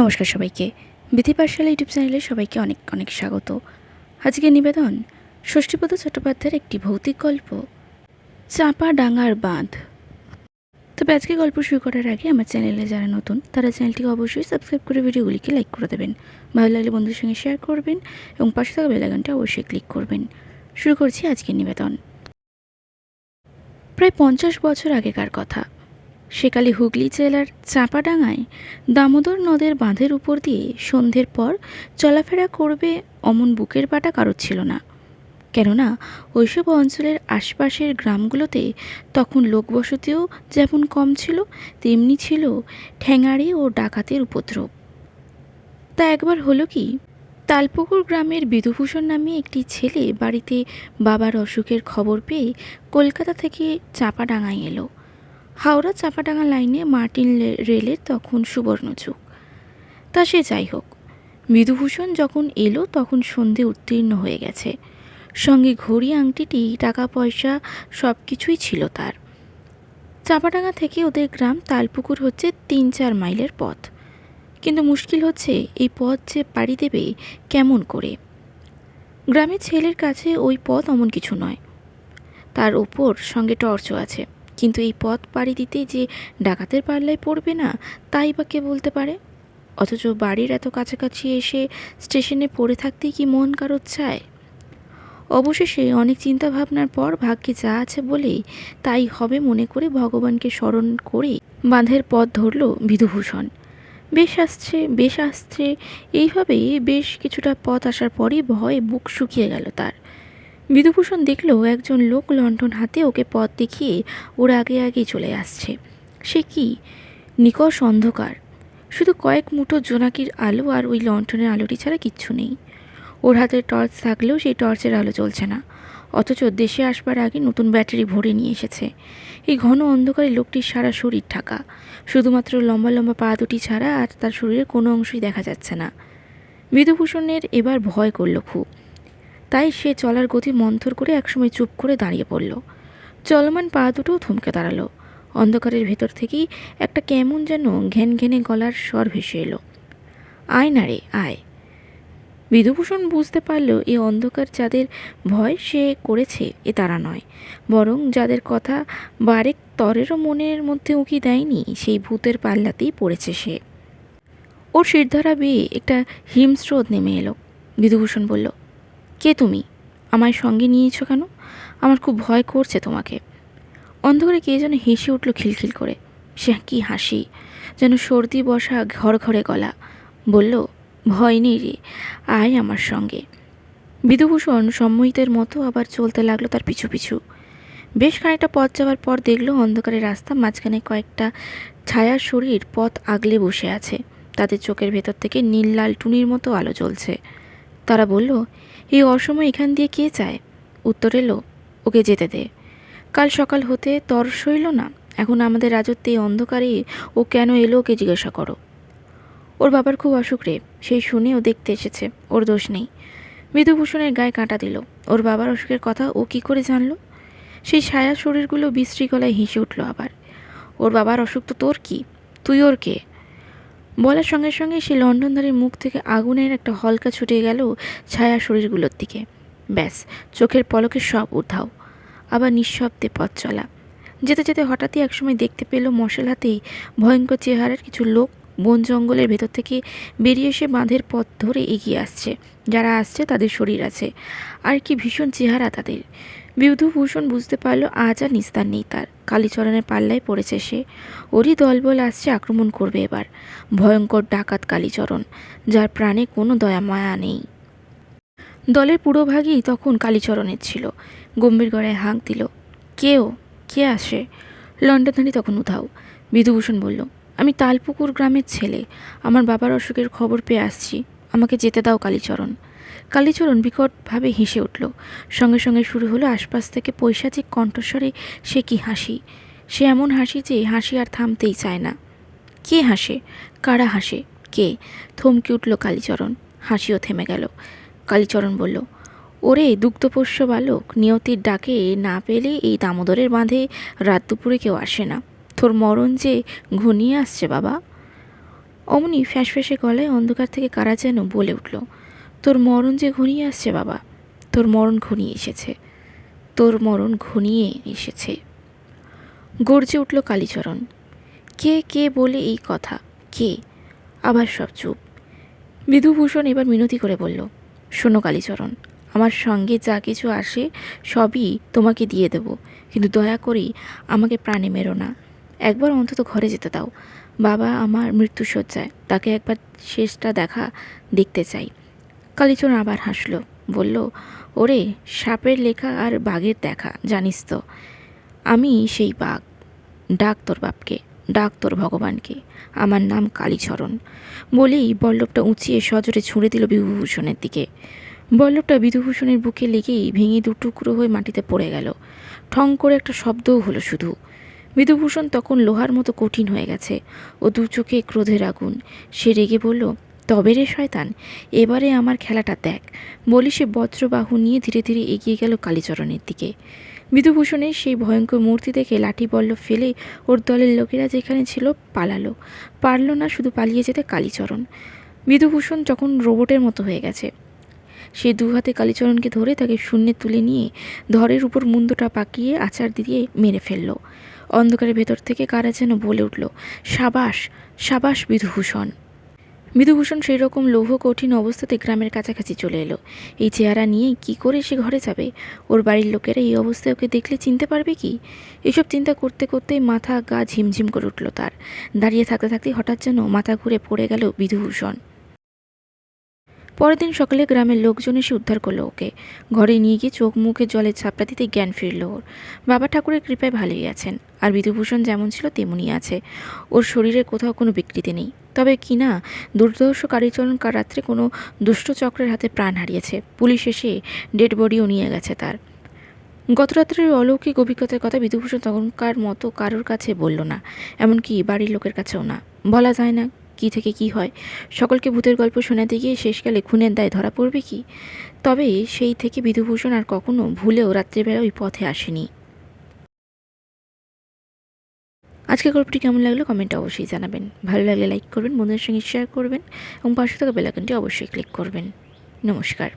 নমস্কার সবাইকে। বিধি পাঠশালা ইউটিউব চ্যানেলে সবাইকে অনেক অনেক স্বাগত। আজকে নিবেদন, ষষ্ঠীপদ চট্টোপাধ্যায়ের একটি ভৌতিক গল্প চাপা ডাঙার বাঁধ। তবে আজকে গল্প শুরু করার আগে আমার চ্যানেলে যারা নতুন, তারা চ্যানেলটিকে অবশ্যই সাবস্ক্রাইব করে ভিডিওগুলিকে লাইক করে দেবেন। ভালো লাগলে বন্ধুর সঙ্গে শেয়ার করবেন এবং পাশে থাকা বেলাগানটা অবশ্যই ক্লিক করবেন। শুরু করছি আজকের নিবেদন। প্রায় পঞ্চাশ বছর আগেকার কথা। সেকালে হুগলি জেলার চাঁপাডাঙ্গায় দামোদর নদের বাঁধের উপর দিয়ে সন্ধ্যের পর চলাফেরা করবে অমন বুকের পাটা কারোর ছিল না। কেননা ওইসব অঞ্চলের আশপাশের গ্রামগুলোতে তখন লোকবসতিও যেমন কম ছিল, তেমনি ছিল ঠ্যাঙাড়ি ও ডাকাতের উপদ্রব। তা একবার হলো কি, তালপুকুর গ্রামের বিধুভূষণ নামে একটি ছেলে বাড়িতে বাবার অসুখের খবর পেয়ে কলকাতা থেকে চাঁপাডাঙ্গায় এলো। হাওড়া চাপাডাঙ্গা লাইনে মার্টিন রেলের তখন সুবর্ণযুগ তা সে যাই হোক, মৃদুভূষণ যখন এলো তখন সন্ধে উত্তীর্ণ হয়ে গেছে। সঙ্গে ঘড়ি, আংটিটি টাকা পয়সা সব কিছুই ছিল তার। চাপাডাঙ্গা থেকে ওদের গ্রাম তালপুকুর হচ্ছে তিন চার মাইলের পথ। কিন্তু মুশকিল হচ্ছে এই পথ যে পাড়ি দেবে কেমন করে? গ্রামের ছেলের কাছে ওই পথ অমন কিছু নয়। তার ওপর সঙ্গে টর্চও আছে। কিন্তু এই পথ পাড়ি দিতে যে ডাকাতের পাল্লায় পড়বে না, তাই বা কে বলতে পারে? অথচ বাড়ির এত কাছাকাছি এসে স্টেশনে পড়ে থাকতেই কি মন কারোর চায়? অবশেষে অনেক চিন্তা ভাবনার পর ভাগ্যে যা আছে বলেই তাই হবে মনে করে ভগবানকে স্মরণ করে বাঁধের পথ ধরল বিধুভূষণ। বেশ আসছে বেশ আসছে। এইভাবেই বেশ কিছুটা পথ আসার পরই ভয়ে বুক শুকিয়ে গেল তার। বিধুভূষণ দেখল একজন লোক লণ্ঠন হাতে ওকে পথ দেখিয়ে ওর আগে আগে চলে আসছে। সে কি? নিকষ অন্ধকার। শুধু কয়েক মুঠো জোনাকির আলো আর ওই লণ্ঠনের আলোটি ছাড়া কিচ্ছু নেই। ওর হাতে টর্চ থাকলেও সেই টর্চের আলো চলছে না। অথচ দেশে আসবার আগে নতুন ব্যাটারি ভরে নিয়ে এসেছে। এই ঘন অন্ধকারে লোকটির সারা শরীর ঢাকা। শুধুমাত্র লম্বা লম্বা পা দুটি ছাড়া আর তার শরীরের কোনো অংশই দেখা যাচ্ছে না। বিধুভূষণের এবার ভয় করল খুব। তাই সে চলার গতি মন্থর করে একসময় চুপ করে দাঁড়িয়ে পড়ল। চলমান পা দুটোও থমকে দাঁড়াল। অন্ধকারের ভেতর থেকেই একটা কেমন যেন ঘ্যান ঘেনে গলার স্বর ভেসে এলো। আয় না রে, আয়। বিধুভূষণ বুঝতে পারল, এই অন্ধকার যাদের ভয় সে করেছে, এ তারা নয়। বরং যাদের কথা বারেক তরেরও মনের মধ্যে উঁকি দেয়নি, সেই ভূতের পাল্লাতেই পড়েছে সে। ওর শিরধারা বেয়ে একটা হিমস্রোত নেমে এলো। বিধুভূষণ বলল কে তুমি? আমায় সঙ্গে নিয়েছো কেন? আমার খুব ভয় করছে তোমাকে। অন্ধকারে কে যেন হেসে উঠল খিলখিল করে। সে কি হাসি, যেন সর্দি বসা ঘর ঘরে গলা। বলল, ভয় নেই রে, আয় আমার সঙ্গে। বিধুভূষণ সম্মোহিতের মতো আবার চলতে লাগল তার পিছু পিছু। বেশ খানিকটা পথ যাওয়ার পর দেখল অন্ধকারের রাস্তা মাঝখানে কয়েকটা ছায়ার শরীর পথ আগলে বসে আছে। তাদের চোখের ভেতর থেকে নীল লাল টুনির মতো আলো জ্বলছে। তারা বলল এই অসময় এখান দিয়ে কে চায় উত্তর এলো, ওকে যেতে দে। কাল সকাল হতে তর সইল না। এখন আমাদের রাজত্বে এই অন্ধকারে ও কেন এলো ওকে জিজ্ঞাসা করো। ওর বাবার খুব অসুখ রে, সেই শুনে ও দেখতে এসেছে, ওর দোষ নেই। বিধুভূষণের গায়ে কাঁটা দিল। ওর বাবার অসুখের কথা ও কি করে জানলো? সেই ছায়া শরীরগুলো বিশ্রী গলায় হেসে উঠল আবার। ওর বাবার অসুখ তো তোর কি? তুই ওর কে? বলার সঙ্গে সঙ্গে সে লন্ডনধারীর মুখ থেকে আগুনের একটা হলকা ছুটে গেল ছায়া শরীরগুলোর দিকে। ব্যাস, চোখের পলকে সব উধাও। আবার নিঃশব্দে পথ চলা। যেতে যেতে হঠাৎই একসময় দেখতে পেল মশাল হাতেই ভয়ঙ্কর চেহারার কিছু লোক বন জঙ্গলের ভেতর থেকে বেরিয়ে এসে বাঁধের পথ ধরে এগিয়ে আসছে। যারা আসছে তাদের শরীর আছে। আর কি ভীষণ চেহারা তাদের। বিধুভূষণ বুঝতে পারল আজ আর নিস্তার নেই তার। কালীচরণের পাল্লায় পড়েছে সে। ওরই দলবল আসছে আক্রমণ করবে এবার। ভয়ঙ্কর ডাকাত কালীচরণ, যার প্রাণে কোনো দয়া মায়া নেই। দলের পুরোভাগই তখন কালীচরণের ছিল। গম্ভীর গড়ায় হাঁক দিল কেও কে আসে? লন্ডনধারী তখন উধাও। বিধুভূষণ বলল, আমি তালপুকুর গ্রামের ছেলে। আমার বাবার অসুখের খবর পেয়ে আসছি। আমাকে যেতে দাও কালীচরণ। কালীচরণ বিকটভাবে হেসে উঠল। সঙ্গে সঙ্গে শুরু হলো আশপাশ থেকে পৈশাচিক কণ্ঠস্বরে, সে কি হাসি? সে এমন হাসি যে হাসি আর থামতেই চায় না। কে হাসে? কারা হাসে? কে? থমকে উঠল কালীচরণ। হাসিও থেমে গেল। কালীচরণ বলল, ওরে দুগ্ধপোষ্য বালক, নিয়তির ডাকে না পেলে এই দামোদরের বাঁধে রাত দুপুরে কেউ আসে না। তোর মরণ যে ঘনিয়ে আসছে বাবা। অমনি ফ্যাঁসফ্যাঁসে গলায় অন্ধকার থেকে কারা যেন বলে উঠল তোর মরণ যে ঘনিয়ে আসছে বাবা, তোর মরণ ঘনিয়ে এসেছে, তোর মরণ ঘনিয়ে এসেছে। গর্জে উঠল কালীচরণ। কে কে বলে এই কথা? কে? আবার সব চুপ। বিধুভূষণ এবার মিনতি করে বলল, শোনো কালীচরণ, আমার সঙ্গে যা কিছু আসে সবই তোমাকে দিয়ে দেব, কিন্তু দয়া করেই আমাকে প্রাণে মেরো না। একবার অন্তত ঘরে যেতে দাও। বাবা আমার মৃত্যুসজ্জায়, তাকে একবার শেষটা দেখা, দেখতে চাই। কালীচরণ আবার হাসলো, বলল, ওরে, সাপের লেখা আর বাঘের দেখা, জানিস তো। আমি সেই বাঘ। ডাক তোর বাপকে, ডাক তোর ভগবানকে। আমার নাম কালীচরণ। বলেই বল্লভটা উঁচিয়ে সজোরে ছুঁড়ে দিল বিভূভূষণের দিকে। বল্লভটা বিধুভূষণের বুকে লেগেই ভেঙে দু টুকরো হয়ে মাটিতে পড়ে গেল। ঠং করে একটা শব্দও হলো শুধু। বিধুভূষণ তখন লোহার মতো কঠিন হয়ে গেছে ও দু চোখে ক্রোধের আগুন। সে রেগে বলল তবে রে শয়তান, এবারে আমার খেলাটা দেখ। বলি সে বজ্রবাহু নিয়ে ধীরে ধীরে এগিয়ে গেল কালীচরণের দিকে। বিধুভূষণের সেই ভয়ঙ্কর মূর্তি দেখে লাঠি বল্ল ফেলে ওর দলের লোকেরা যেখানে ছিল পালালো। পারল না শুধু পালিয়ে যেতে কালীচরণ। বিধুভূষণ যখন রোবটের মতো হয়ে গেছে, সে দু হাতে কালীচরণকে ধরে তাকে শূন্যে তুলে নিয়ে ধরের উপর মুন্দটা পাকিয়ে আচার দিয়ে মেরে ফেলল। অন্ধকারের ভেতর থেকে কারা যেন বলে উঠল, সাবাস সাবাস বিধুভূষণ বিধুভূষণ সেই রকম লৌহ কঠিন অবস্থাতে গ্রামের কাছাকাছি চলে এলো। এই চেহারা নিয়ে কি করে সে ঘরে যাবে? ওর বাড়ির লোকেরা এই অবস্থায় ওকে দেখলে চিনতে পারবে কি? এসব চিন্তা করতে করতেই মাথা গা ঝিমঝিম করে উঠল তার। দাঁড়িয়ে থাকতে থাকতে হঠাৎ যেন মাথা ঘুরে পড়ে গেল বিধুভূষণ পরের দিন সকালে গ্রামের লোকজন এসে উদ্ধার করল ওকে। ঘরে নিয়ে গিয়ে চোখ মুখে জলে ছাপড়া দিতে জ্ঞান ফিরল ওর। বাবা ঠাকুরের কৃপায় ভালোই আছেন, আর বিধুভূষণ যেমন ছিল তেমনই আছে। ওর শরীরে কোথাও কোনো বিকৃতি নেই। তবে কি না দুর্দর্শ কালীচরণ কার রাত্রে কোনো দুষ্ট চক্রের হাতে প্রাণ হারিয়েছে। পুলিশ এসে ডেড বডিও নিয়ে গেছে তার। গত রাত্রের অলৌকিক অভিজ্ঞতার কথা বিধুভূষণ তখনকার মতো কারোর কাছে বলল না, এমনকি বাড়ির লোকের কাছেও না। বলা যায় না কি থেকে কি হয়? সকলকে ভূতের গল্প শোনাতে গিয়ে শেষকালে খুনের দায় ধরা পড়বে কি? তবে সেই থেকে বিধুভূষণ আর কখনো ভুলেও রাত্রিবেলা ওই পথে আসেনি। আজকে গল্পটি কেমন লাগল কমেন্টে অবশ্যই জানাবেন। ভালো লাগলে লাইক করবেন, বন্ধুদের সঙ্গে শেয়ার করবেন এবং পাশে থাকা বেলাকনটি অবশ্যই ক্লিক করবেন। নমস্কার।